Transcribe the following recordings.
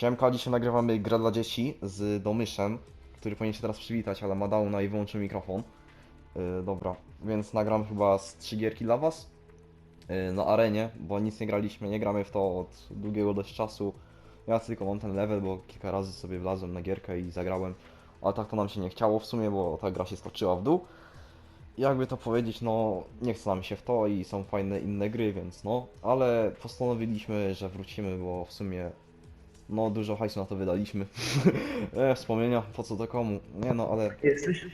Siemka, dzisiaj nagrywamy grę dla dzieci z Domyszem, który powinien się teraz przywitać, ale ma downa i wyłączył mikrofon. Yy, dobra, więc nagram chyba z trzy gierki dla was yy, na arenie, bo nic nie graliśmy, nie gramy w to od długiego dość czasu. Ja tylko mam ten level, bo kilka razy sobie wlazłem na gierkę i zagrałem, ale tak to nam się nie chciało w sumie, bo ta gra się skoczyła w dół. Jakby to powiedzieć, no nie chce nam się w to i są fajne inne gry, więc no, ale postanowiliśmy, że wrócimy, bo w sumie no dużo hajsu na to wydaliśmy. e, wspomnienia, po co to komu? Nie no, ale Jesteś?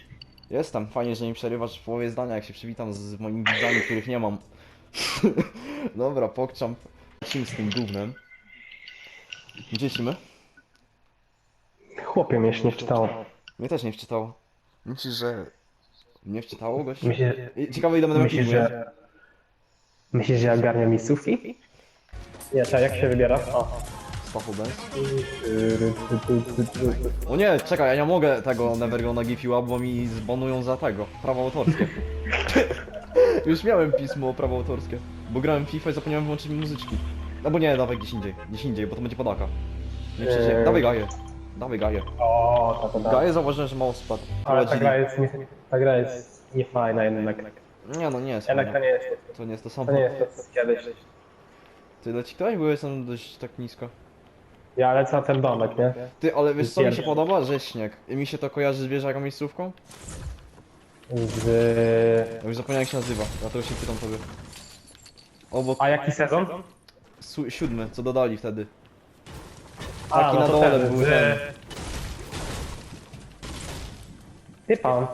jestem. Fajnie, że mi przerywasz w połowie zdania, jak się przywitam z moimi widzami, których nie mam. Dobra, pokczam. Lecimy z tym gównem. Gdzie lecimy? Chłopie mnie się nie wczytało. Mnie też nie wczytało. Myślisz, że nie wczytało? Myślisz, I- Ciekawe ile będę miał myślisz, filmu, nie? że... Myślisz, że ja ogarniam miejscówki? Nie, tak, jak się wybiera? O. Stachu Benz. O nie, czekaj, ja nie mogę tego Nevergona Gifiła, bo mi zbanują za tego, prawo autorskie. Już miałem pismo o prawo autorskie, bo grałem w FIFA i zapomniałem wyłączyć mi muzyczki. Albo nie, dawaj gdzieś indziej, gdzieś indziej, bo to będzie podaka. Nie przecież, Eee. dawaj gaję, dawaj gaję. O, to to da. Gaję zauważyłem, że mało spadł. Ale ta gra jest, nie, ta gra jest niefajna jednak. Nie no, nie jest Jednak to nie jest, To nie jest to to samo. nie jest to co kiedyś. Ty leci ktoś, bo jestem dość tak nisko. Ja lecę na ten domek, nie? Ty, ale wiesz co mi się podoba? Że śnieg. I mi się to kojarzy z wieżą miejscówką? Z... Ja już zapomniałem jak się nazywa, dlatego się pytam tobie. Obok A jaki sezon? su- siódmy, co dodali wtedy. A, Taki no na to dole ten, był z- ten. Ty pan.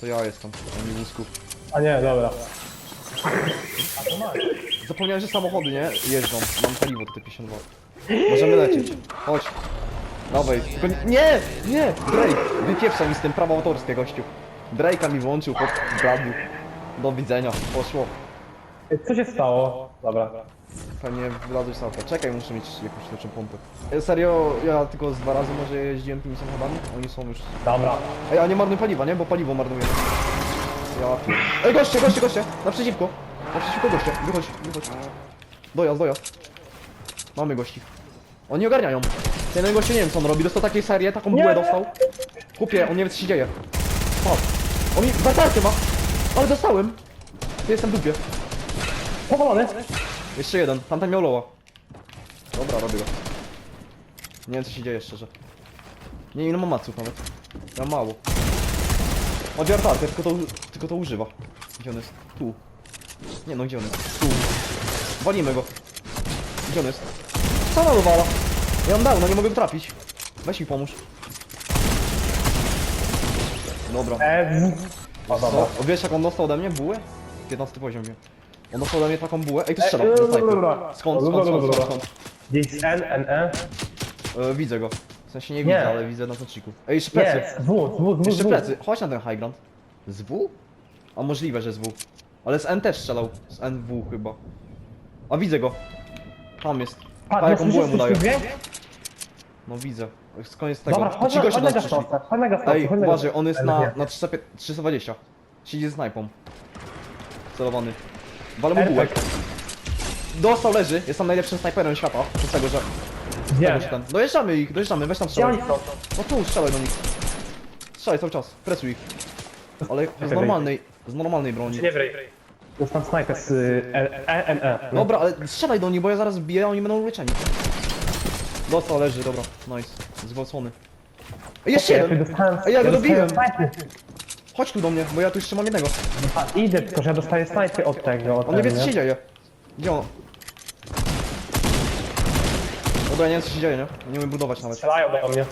To ja jestem, na minusku. A nie, dobra. Zapomniałem, że samochody, nie? Jeżdżą. Mam paliwo do T52. Możemy lecieć. Chodź. Dawaj. Tylko nie, nie! Drake! Wypieprzaj mi z tym prawo autorskie, gościu. Drake'a mi włączył pod bradu. Do widzenia. Poszło. Co się stało? Dobra. Pewnie wylazłeś z auta. Czekaj, muszę mieć jakąś lepszą pompę. E, Serio, ja tylko z dwa razy może jeździłem tymi samochodami. Oni są już... Dobra. Ej, a nie marnuj paliwa, nie? Bo paliwo marnuje. Ja. Ej, goście, goście, goście! Naprzeciwko! Naprzeciwko goście, wychodź, wychodź. Dojazd, dojazd. Mamy gości. Oni ogarniają. Ten jeden gościu nie wiem co on robi, dostał takiej serię, taką bułę dostał. Kupie, on nie wie co się dzieje. Patrz. On mi zatarcie ma! Ale dostałem! Ja jestem w dupie. Powolony. Jeszcze jeden, tamten miał loła. Dobra, robię go. Nie wiem co się dzieje szczerze. Nie wiem ile mam maców nawet. Ja mało. Ma wiertarkę, tylko to, tylko to używa. Gdzie on jest? Tu. Nie no, gdzie on jest? Tu. Walimy go. Gdzie on jest? Sama dowala. Ja mam dał, no nie mogę go trafić. Weź mi pomóż. Dobra. E, o, dobra. Co? Wiesz jak on dostał ode mnie bułę? 15 poziom wiem. On dostał ode mnie taką bułę. Ej, to E, strzela. e, na dobra. Skąd, skąd, skąd, skąd, skąd? Gdzieś N, N, E? Widzę go. W sensie nie widzę, ale widzę na znaczniku. Ej, jeszcze plecy. Z W, z W, W, Jeszcze W. plecy. Chodź na ten high ground. Z W? A możliwe, że z W. Ale z N też strzelał. Z NW chyba. A widzę go. Tam jest. Patrz, Pa, jaką słyszysz bułę mu daje. coś dźwięk? No widzę. Z koniec tego. Dobra, chodź Ci na, goście chodź na nas przyszli. gastowca, chodź na gastowca, Ej, chodź na uważaj, on jest na, na 300 320. Siedzi z snajpą. Celowany. Walę mu. Perfekt. Dostał, leży. Jest tam najlepszym snajperem świata. Z tego, że... Gdzie? Tego, że ten. Dojeżdżamy ich, dojeżdżamy, weź tam Gdzie strzelaj. oni są? No tu, strzelaj do nich. Strzelaj cały czas, presuj ich. Ale z normalnej, z normalnej broni. Nie wryj. Jest tam snajper z y, E, E, E. Dobra, ale strzelaj do nich, bo ja zaraz biję, a oni będą uleczeni. Dostał, leży, dobra, nice. Zgwałcony. Ej, jeszcze jeden! dostałem... Ej, ja go dostałem dobiłem. snajpy. Chodź tu do mnie, bo ja tu jeszcze mam jednego. A, Idę, tylko że ja dostaję snajpy od tego. Od On nie wie co się dzieje. Gdzie on? Dobra, nie wiem co się dzieje, nie? Nie umiem budować nawet. Strzelają do mnie.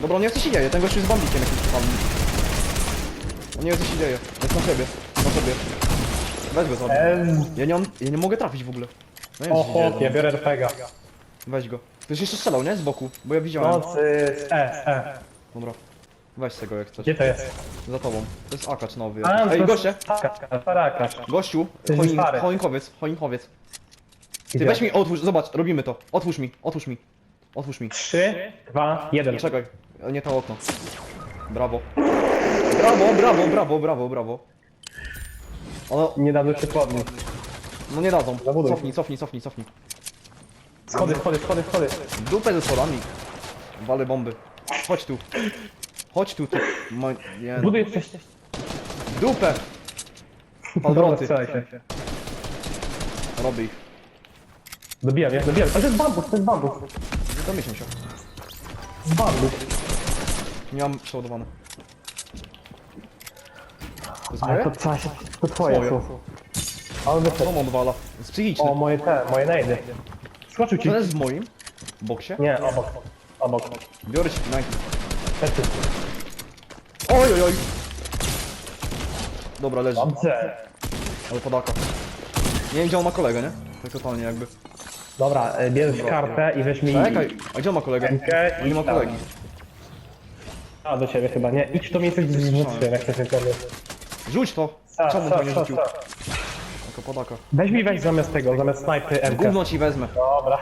Dobra, on nie wie co się dzieje, ten gościu jest bandikiem jakimś totalnym. Nie wie co się dzieje. Jest na siebie, na sobie. Weź go sobie. Em, Ja nie, mam, ja nie mogę trafić w ogóle. No nie wiem, O co się dzieje, chłopie, no. biorę RPGa. Weź go. Ktoś jeszcze strzelał, nie? Z boku, bo ja widziałem. No, z E, E. Dobra. Weź tego jak chcesz. Gdzie to jest? Za tobą. To jest akacz nowy. Jakiś. Ej, goście! Paraka, paraka. Gościu! To jest Choin, stary. choinkowiec, choinkowiec. Ty Gdzie? weź mi, otwórz, zobacz, robimy to. Otwórz mi, otwórz mi. Otwórz mi. Trzy, dwa, jeden. Czekaj, nie to okno. Brawo. Brawo, brawo, brawo, brawo, brawo. Ono, Nie dadzą się podnieść. no nie dadzą. Zabuduj. Cofnij, cofnij, cofnij, cofnij. Schody, schody, schody, schody. Dupę ze schodami. Wale bomby. Chodź tu. Chodź tu, ty. Ma... Nie, no. Buduj. W dupę! Dobra, strzelajcie. Robię ich. Dobijam, ja dobijam. Ale to jest bambus, to jest bambus. Domyślam się. Z bambus. Nie mam przeładowane. Jest Ale moje? to trzeba się... To twoje Moje. są. Ale Co wyszedł. on odwala? Jest psychiczny. O, moje te, moje najdy. Skoczył ci. To jest w moim boksie. Nie, obok. Obok. Biorę ci najpierw. Leczy. Oj, oj, oj. Dobra, leży. Dobrze. Ale podaka. Nie wiem gdzie on ma kolegę, nie? Tak totalnie jakby. Dobra, e, bierzesz kartę i weź mi... Czekaj, a gdzie on ma kolegę? Rękę On nie ma i tam. kolegi. A, do ciebie chyba, nie? Idź to miejsce, gdzie zrzuciłem, jak chcesz sobie. Rzuć to! Czemu to nie rzucił? Taka podaka. Weź mi weź zamiast tego, zamiast snajpy MK. Gówno ci wezmę. Dobra.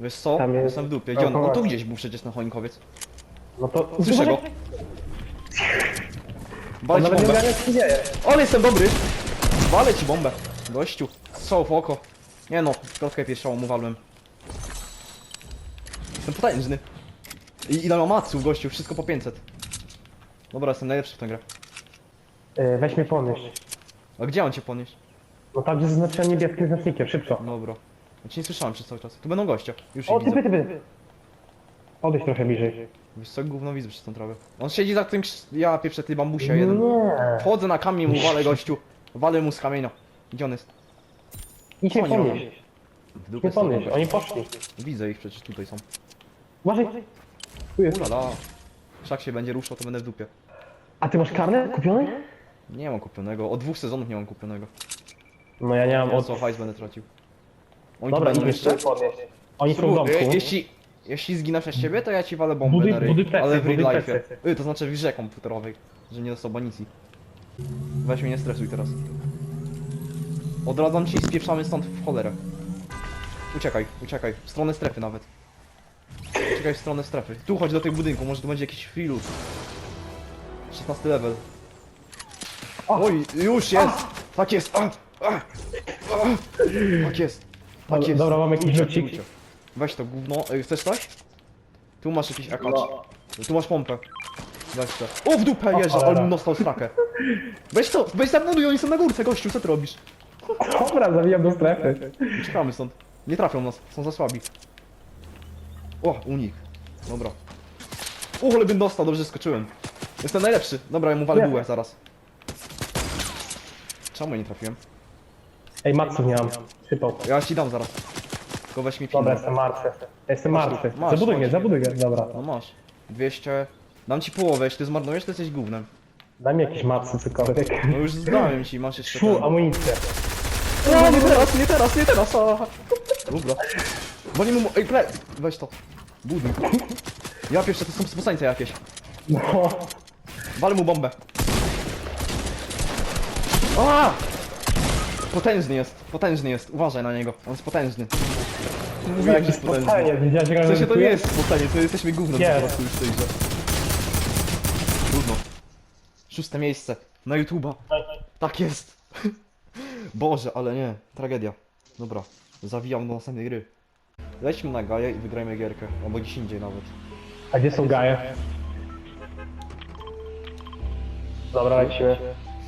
Wiesz co? Tam jest- Jestem w dupie. Gdzie on? On tu gdzieś był przecież na choinkowiec. No to... Słyszę go. On Walę ci nawet nie bombę. co się dzieje. Jestem dobry! Walę ci bombę. Gościu. Strzał w oko. Nie no, klatkę pierwszą mu walłem. Jestem potężny. I ile ma maców, gościu? Wszystko po 500. Dobra, jestem najlepszy w tę grę. E, Weź mnie podnieść. A gdzie on cię podnieść? No tam, gdzie zaznaczyłem niebieskim znacznikiem, szybko. Dobra. Ja cię nie słyszałem przez cały czas. Tu będą goście. Już O, ich widzę. typy, typy. Odejdź trochę bliżej. Wiesz co, gówno widzę przez tą trawę. On siedzi za tym, krz- ja pieprzę tej bambusia jeden. Nie. Wchodzę na kamień, mu walę gościu. Walę mu z kamienia. Gdzie on jest? Idź mnie oni robią? podnieść. W dupie Nie podnieść, są. oni poszli. Widzę ich przecież, tutaj są. Uważaj. Tu jest. Ulala. Wszak się będzie ruszał, to będę w dupie. A ty masz karnet kupiony? Nie mam kupionego, od dwóch sezonów nie mam kupionego. No ja nie mam O od... co hajs będę tracił. Oni Dobra, tu będą jeszcze? Oni są w domku. Jeśli, jeśli zginę przez ciebie, to ja ci walę bombę Buduj- na ryj. buduj plecy, ale w real buduj life. plecy. Y, to znaczy w grze komputerowej. Że nie dostał banicji. Weź mnie nie stresuj teraz. Odradzam ci i spieprzamy stąd w cholerę. Uciekaj, uciekaj. W stronę strefy nawet. Uciekaj w stronę strefy. Tu chodź do tych budynku, może tu będzie jakiś free loot. 16 level. Oj, już jest! Tak jest! A, a, a, tak jest! Tak Dobra, jest! dobra, mam jakiś lucik. kurczę. Weź to gówno. Ej, chcesz coś? Tu masz jakiś akacz. No. Tu masz pompę. Weź to. O, w dupę jeżdża, cholera. ale mu dostał strakę. Weź to, weź za mną, i oni są na górce, gościu, co ty robisz? Dobra, zawijam do strefy. Uciekamy stąd. Nie trafią nas, są za słabi. O, unik. Dobra. O, ale bym dostał, dobrze skoczyłem. Jestem najlepszy. Dobra, ja mu walę Nie. bułę zaraz. Czemu ja nie trafiłem? Ej, maców nie mam. Sypał. Ja ci dam zaraz. Tylko weź mi Dobra, jestem martwy. Jestem martwy. Masz, Zabuduj masz. mnie, zabuduj mnie. Dobra. No masz. 200. Dam ci połowę, jeśli ty zmarnujesz, to jesteś gównem. Daj mi jakieś macy, cokolwiek. No już zdałem ci, masz jeszcze ten. amunicję. No, nie teraz, nie teraz, nie teraz, a. Dobra. Bo nie mu... Ej, ple... Weź to. Buduj. Ja pierwsze, to są sposańce jakieś. No. Wal mu bombę. A! Potężny jest, potężny jest. Uważaj na niego, on jest potężny. Mówiłem, że jest potężny. spotkanie, widziałeś jak W sensie to nie jest spotkanie, to jesteśmy gównem po prostu już w tej grze. Trudno. Szóste miejsce na YouTube'a. Tak jest. Boże, ale nie. Tragedia. Dobra. Zawijam do następnej gry. Lećmy na Gaję i wygrajmy gierkę. Albo gdzieś indziej nawet. A gdzie są gaje? Dobra, lecimy.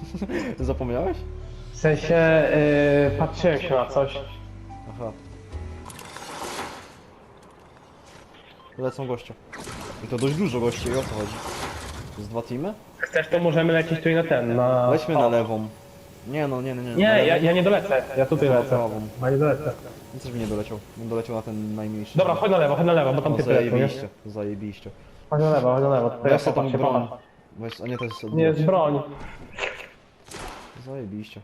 Zapomniałeś? W sensie, yy, patrzyłem się na coś. Aha. Lecą goście. I to dość dużo gości, i o co chodzi? To jest dwa teamy? Chcesz, to możemy lecieć tu i na ten, na... Lećmy na lewą. Nie no, nie, nie, nie. na Nie, ja, lewą. ja nie dolecę. Ja tutaj Na lecę. prawą. Ja nie dolecę. Nic też by nie doleciał. Bym doleciał na ten najmniejszy. Dobra, chodź na lewo, chodź na lewo, bo tam No, ty lecą, nie? zajebiście, zajebiście. Chodź na lewo, chodź na lewo. Tutaj Ja ja sobie tam popatrz broń. popatrz. Weź, a nie, to jest... Nie jest broń. Zajebiście.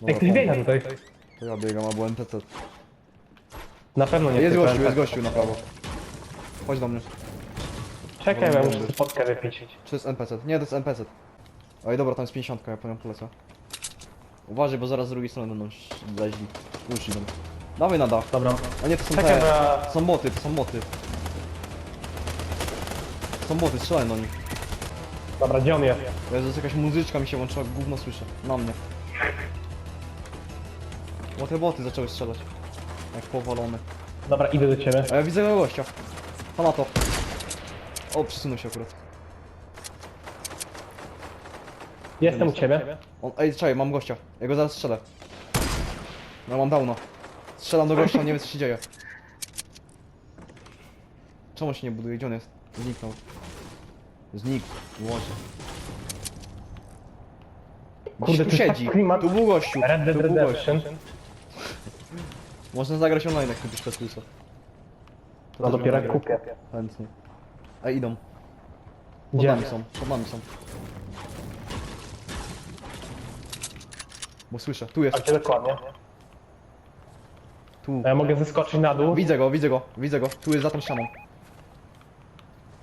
Dobra, ktoś to- biega tutaj. To ja biegam, albo NPC. Na pewno nie Jest gościu, to jest gościu na prawo. Chodź do mnie. Czekaj, ja muszę spotkę wypić. Czy to jest NPC? Nie, to jest NPC. Oj, dobra, tam jest 50, ja po nią polecę. Uważaj, bo zaraz z drugiej strony będą leźli. Już idą. Dawaj na dach. Dobra. A nie, to są Czekaj, te... są boty, to są boty. Są boty, strzelaj do nich. Dobra, gdzie on jest? Jezu, jakaś muzyczka mi się łączyła, gówno słyszę. Na mnie. Bo te boty zaczęły strzelać. Jak powalone. Dobra, idę do ciebie. A ja widzę tego gościa. Pana to. O, przesunął się akurat. Jestem u ciebie. On, ej, czekaj, mam gościa. Ja go zaraz strzelę. No, mam downa. Strzelam do gościa, nie wiem co się dzieje. Czemu się nie buduje? Gdzie on jest? Zniknął. Znikł. Łodzie. Kurde, to tu jest tak siedzi. klimat. Tu był gościu. Red Dead Tu był gościu. Redemption. Można zagrać online, jak kupisz Petrusa. No dopiero jak kupię. Chętnie. Ej, idą. Pod Gdzie? nami są, pod nami są. Bo słyszę, tu A jest, gdzie dokładnie? tu. A ja mogę zeskoczyć na dół? Widzę go, widzę go, widzę go. Tu jest za tą ścianą.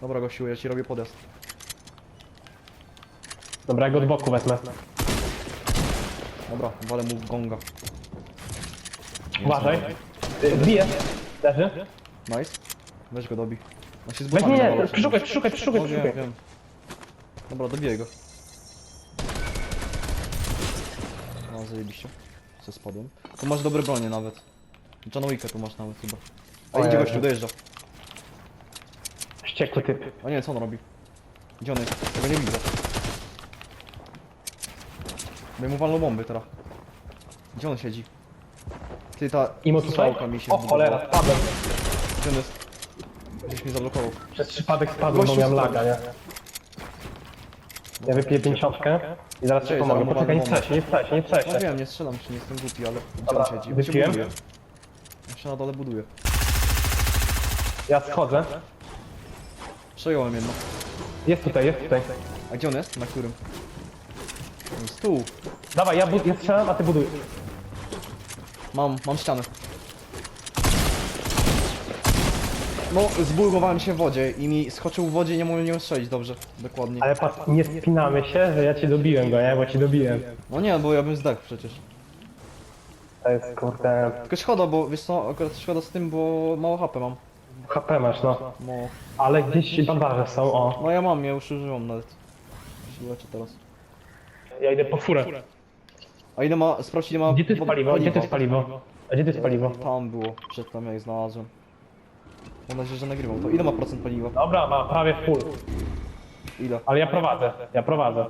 Dobra gościu, ja ci robię podjazd. Dobra, ja go od boku wezmę. Dobra, walę mu gonga. Uważaj. Y, Bije. Leży. Nice. Weź go dobi. On się z Weź butami nie, nie, przecież. przeszukaj, przeszukaj, przeszukaj, No wiem, przeszukaj. wiem. Dobra, dobiję go. No, zajebiście. Co spadłem. Tu masz dobre bronie nawet. John Wicka tu masz nawet chyba. A O idzie gościu, dojeżdża. Wściekły typ. O nie, co on robi? Gdzie on jest? Tego nie widzę. Bo mu walną bomby teraz. Gdzie on siedzi? Ty, ta Imo tutaj? strzałka mi się O zbudowała. cholera, spadłem. Gdzie on jest? Gdzieś mnie zablokował. Przez przypadek spadłem, bo Gościu miałem spadł. laga, nie? Ja wypiję pięćdziesiątkę i zaraz ci Cześć, pomogę. Poczekaj, nie się, nie się, nie No wiem, nie strzelam się, nie jestem głupi, ale gdzie Dobra, on siedzi? On się wypiłem. buduje. On się na dole buduje. Ja schodzę. Przejąłem jedno. Jest tutaj, jest tutaj. A gdzie on jest? Na którym? On jest tu. Dawaj, ja, bud- ja strzelam, a ty buduj. Mam, mam ścianę. No, zbulgowałem się w wodzie i mi skoczył w wodzie i nie mogłem nie strzelić dobrze, dokładnie. Ale patrz, nie spinamy się, że ja cię dobiłem go, nie? Bo cię dobiłem. No nie, bo ja bym zdechł przecież. To jest kurde... Tylko szkoda, bo wiesz co, akurat szkoda z tym, bo mało HP mam. HP masz, no. No, Ale gdzieś bandaże są, o. no ja mam, ja już używam nawet. Się leczę teraz. Ja idę po furę. A ile ma, sprawdź ile ma Gdzie to jest paliwo? Gdzie to jest paliwo? A gdzie to jest paliwo? Tam było, przedtem jak znalazłem. Mam nadzieję, że nagrywam to. Ile ma procent paliwa? Dobra, ma prawie full. Ile? Ale ja prowadzę, ja prowadzę.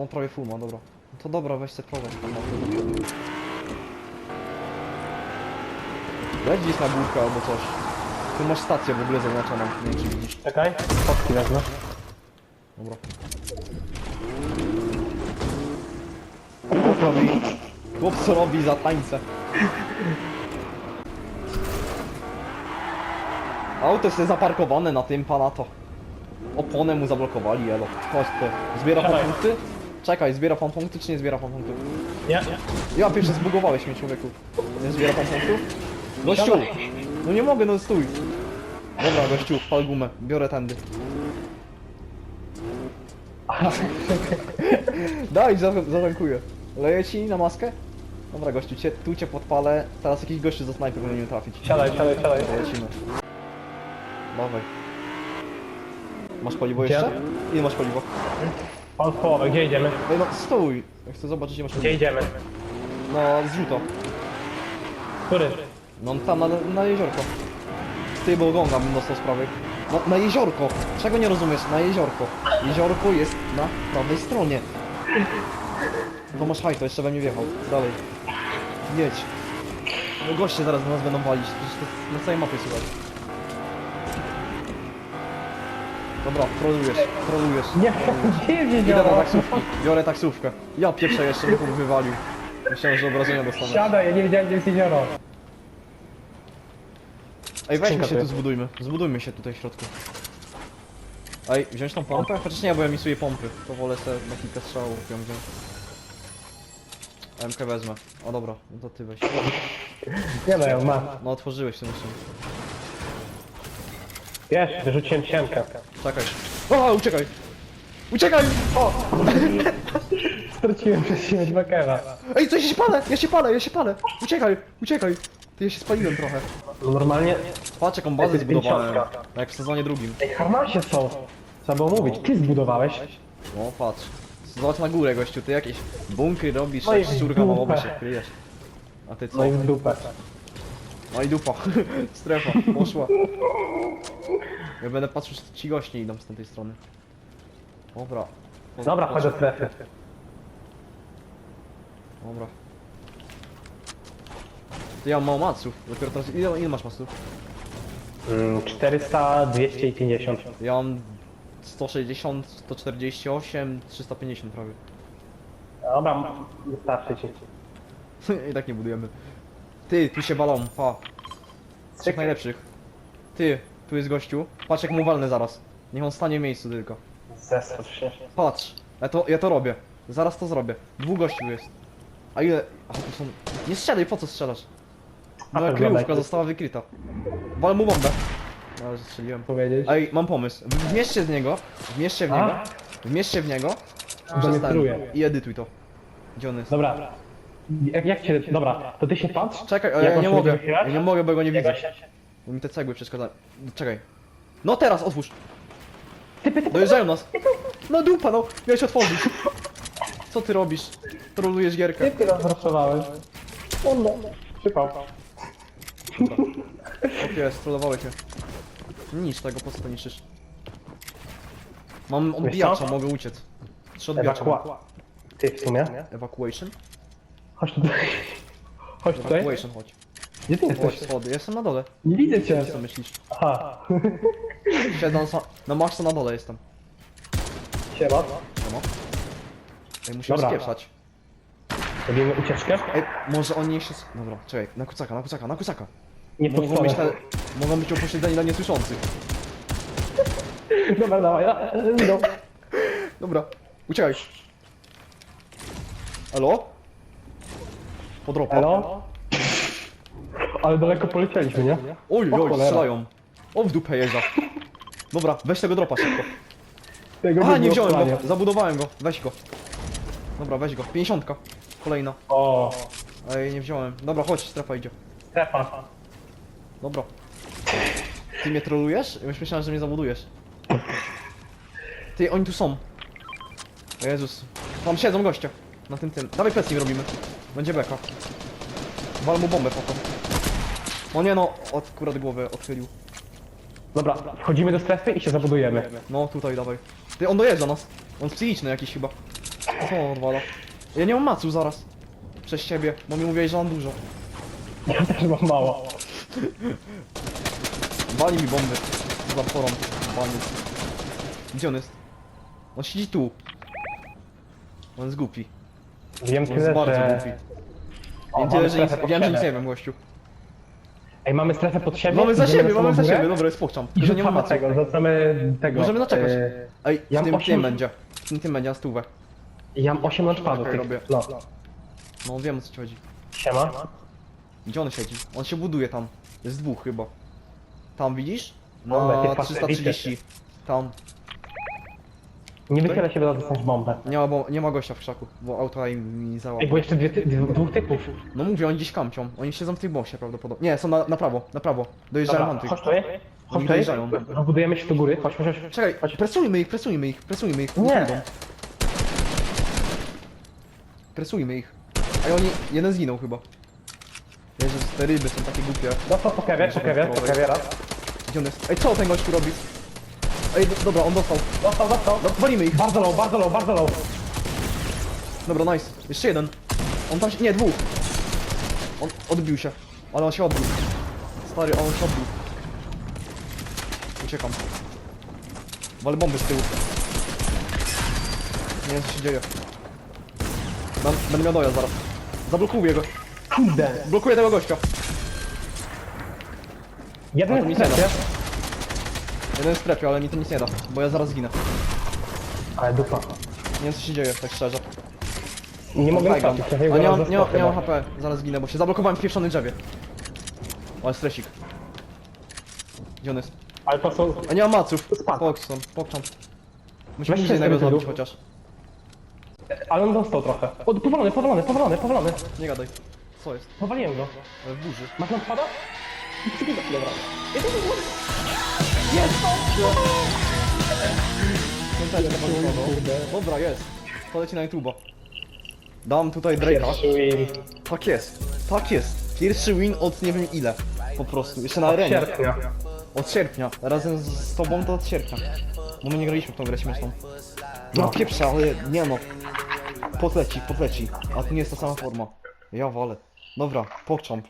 On prawie full ma, dobra. No to dobra, weź se prowadź tam Weź gdzieś na górkę albo coś. Tu masz stację w ogóle zaznaczoną, nie wiem czy widzisz. Czekaj, fotki wezmę. Dobra. Chłop robi... Chłop co robi za tańce. Auto jest zaparkowane na tym pana to. Oponę mu zablokowali, elo. Chodź to. Zbiera pan punkty? Czekaj, zbiera pan punkty czy nie zbiera pan punktów? Nie, Ja pierwszy zbugowałeś mnie człowieku. Nie zbiera pan punktów? Gościu! Siadaj. No nie mogę, no stój. Dobra gościu, pal gumę. Biorę tędy. Daj, za- zatankuję. Leję ci na maskę? Dobra gościu, cię, tu cię podpalę. Teraz jakiś gościu za snajper powinien trafić. siadaj, siadaj, siadaj. Lecimy. Dawaj. Masz paliwo Gdzie? jeszcze? Ile masz paliwo? Pan w połowę, gdzie idziemy? Ej no stój! Ja chcę zobaczyć ile masz Gdzie paliwo. idziemy? No zrzuto. Który? No tam na, na jeziorko. Ty, bo gonga bym dostał z prawej. No, na jeziorko! Czego nie rozumiesz? Na jeziorko. Jeziorko jest na prawej stronie. To masz haj, to jeszcze we mnie wjechał. Dalej. Jedź. No goście zaraz do nas będą walić. Przecież to na całej mapie słychać. Dobra, trolujesz, trolujesz. Nie, gdzie Idę wiedziałem? taksówki. Biorę taksówkę. Ja pieprzę jeszcze, bym wywalił. Myślałem, że obrażenia dostanę. Siadaj, ja nie wiedziałem gdzie jest jezioro. Ej, weźmy Skrzynka się tu tu jest. zbudujmy. Zbudujmy się tutaj w środku. Ej, wziąć tą pompę? Chociaż nie, bo ja misuję pompy. To wolę sobie na kilka strzałów ją wziąć. MK wezmę. O dobra, no to ty weź. Nie no, ja mam. No otworzyłeś ten jeszcze. Wiesz, wyrzuciłem siemkę. Czekaj. O, uciekaj! Uciekaj! O! Straciłem przez siebie dwa kewa. Ej, co ja się palę! Ja się palę, ja się palę! Uciekaj, uciekaj! Ty, ja się spaliłem trochę. No normalnie... Patrz jaką bazę zbudowałem. Jak w sezonie drugim. Ej, harnasie są. Trzeba było mówić, ty zbudowałeś. No patrz. Zobacz na górę gościu, ty jakieś bunkry robisz, No i jak szczurka małoby się kryjesz. A ty co? No i w dupę. No i dupa. Strefa, poszła. Ja będę patrzył, czy ci goście idą z tamtej strony. Dobra. Dobra, chodź do strefy. Dobra. To ja mam mało maców. Dopiero teraz... Ile, ile masz maców? Mm, 400, 200 i 50. Ja mam 160, 148, 350 prawie. Dobra, wystarczy ci. I tak nie budujemy. Ty, tu się balą, pa. Trzech najlepszych. Ty, tu jest gościu. Patrz jak mu walnę zaraz. Niech on stanie w miejscu tylko. Zeskocz się. Patrz, ja to, ja to robię. Zaraz to zrobię. Dwóch gościu jest. A ile... A są... Nie strzelaj, po co strzelasz? Moja to kryjówka została wykryta. Wal mu bombę. No, ale strzeliłem. Powiedzieć? Ej, mam pomysł. Wmierzcie z niego, wmierzcie w niego, A? wmierzcie w niego truje. i edytuj to. Gdzie on jest? Dobra. Jak, jak cię... Dobra, to ty się patrz. Czekaj, Jak ja, on nie się mogę. będzie wychylać? Ja nie mogę, bo go nie widzę. się... Bo mi te cegły przeszkadzają. Czekaj. No teraz, otwórz. Dojeżdżają nas. No dupa, no. Miałeś otworzyć. Co ty robisz? Trolujesz gierkę. typy rozraszowałeś. O no. Przypał. Ok, jest, trollowałeś mnie. Niszcz tego, po co to niszczysz? Mam odbijacza, mogę uciec. Trzy odbijacza. mam. Ty w sumie? Evacuation? Chodź tutaj. Chodź tutaj. Evacuation, chodź. Gdzie ty Chodź, jesteś? schody. Jestem na dole. Nie widzę cię. Co myślisz? Aha. Siedzę na, na maksa na dole jestem. Siema. No. Ej, musimy Dobra. spieprzać. Robimy ucieczkę? Ej, może oni jeszcze... s- Dobra, czekaj, na kucaka, na kucaka, na kucaka. Nie Mogą być, te, mogą być upośledzeni dla niesłyszących. Dobra, dawaj. ja- No. Dobra, uciekaj. Elo? Podropa. Elo? Ale daleko polecieliśmy, nie? Oj, O oj, cholera. strzelają. O, w dupę jeżdża. Dobra, weź tego dropa szybko. Tego A, nie wziąłem planie. go, zabudowałem go, weź go. Dobra, weź go, 50. Kolejna. O, Ej, nie wziąłem. Dobra, chodź, strefa idzie. strefa. Dobra. Ty mnie trolujesz? Ja już myślałem, że mnie zabudujesz. Ty, oni tu są. O Jezus. Tam siedzą goście. Na tym tym. Dawaj presji robimy. Będzie beka. Wal mu bombę potem. O nie no, od akurat głowę odchylił. Dobra, wchodzimy do strefy i się zabudujemy. No tutaj dawaj. Ty, on dojeżdża nas. On jest psychiczny jakiś chyba. Co on odwala? Ja nie mam macu zaraz. Przez ciebie, bo mi mówiłeś, że mam dużo. Ja też mam mało. Wali mi bomby. Z platformą. Wali. Gdzie on jest? On siedzi tu. On jest głupi. Wiem On jest tyle, bardzo że... głupi. O, Wiem mamy tyle, że nic, strefę pod wiem, że nic siebie. nie wiem, gościu. Ej, mamy strefę pod siebie. Mamy za idziemy siebie, na mamy za górę siebie, dobra, jest pokczam. I że nie ma rzucamy macu. tego, rzucamy tego. Możemy zaczekać. e, Ej, Ja w mam tym, osiem- tym będzie. W tym, tym będzie na stówę. Ja mam 8 launchpadów. Tych. robię. No. No wiem o co ci chodzi. Siema. Gdzie on siedzi? On się buduje tam. Jest dwóch chyba. Tam widzisz? Dobra, Na ty patrz, 330. Tam. Nie wychylę się, by dostać bombę. Nie ma, bo, nie ma gościa w krzaku, bo auto mi Ej, załapał. bo jeszcze dwie, ty, dwóch typów. No mówię, oni gdzieś kamcią. Oni siedzą w tej bosie prawdopodobnie. Nie, są na, na prawo, na prawo. Dojeżdżają Dobra, manty. chodź tutaj. Chodź tutaj. dojeżdżają. Rozbudujemy się do góry. Chodź, chodź, chodź. Czekaj, presujmy ich, presujmy ich, presujmy ich. Nie. Idą. Presujmy ich. A oni, jeden zginął chyba. Jezus, te ryby są takie głupie. Dostał po kawie, po kawie raz. Gdzie on jest? Ej, co ten gościu robi? Ej, do, dobra, on dostał. Dostał, dostał. No, walimy ich. Bardzo low, bardzo low, bardzo low. Dobra, nice. Jeszcze jeden. On tam się... Nie, dwóch. On odbił się. Ale on się odbił. Stary, on się odbił. Uciekam. Wal bomby z tyłu. Nie wiem co się dzieje. Mam, będę miał dojazd zaraz. Zablokuję go. Kurde. Blokuję tego gościa. Jeden A to mi jest w się strefie. Jeden jest w strefie, ale mi to nic nie da. Bo ja zaraz zginę. Ale dupa. Nie wiem co się dzieje, tak szczerze. Nie mogę Fajgan. trafić. A trafiłem nie mam, za nie, mam, nie mam. HP, zaraz zginę, bo się zablokowałem w pieprzonym drzewie. O, jest stresik. Gdzie on jest? Ale to są... A nie mam maców. Spadł. Pokson, pokczam. Musimy Weź się innego z tego zrobić chociaż. Ale on dostał trochę. O, powalony, powalony, powalony, powalony. Nie gadaj. Co jest? Powaliłem go. Ale w burzy. Masz nam spada? Dobra. Piąteczkę pan Dobra, jest. To leci na YouTube'a. Dam tutaj Drake'a. Pierwszy win. Tak jest. Tak jest. Pierwszy win od nie wiem ile. po prostu, jeszcze na Od arenie. sierpnia. Od sierpnia, razem z, z tobą to od sierpnia. Bo my nie graliśmy w tą grę śmieszną. No pieprza, ale nie no. Potleci, potleci. A to nie jest ta sama forma. Ja walę. Dobra, pokcząp.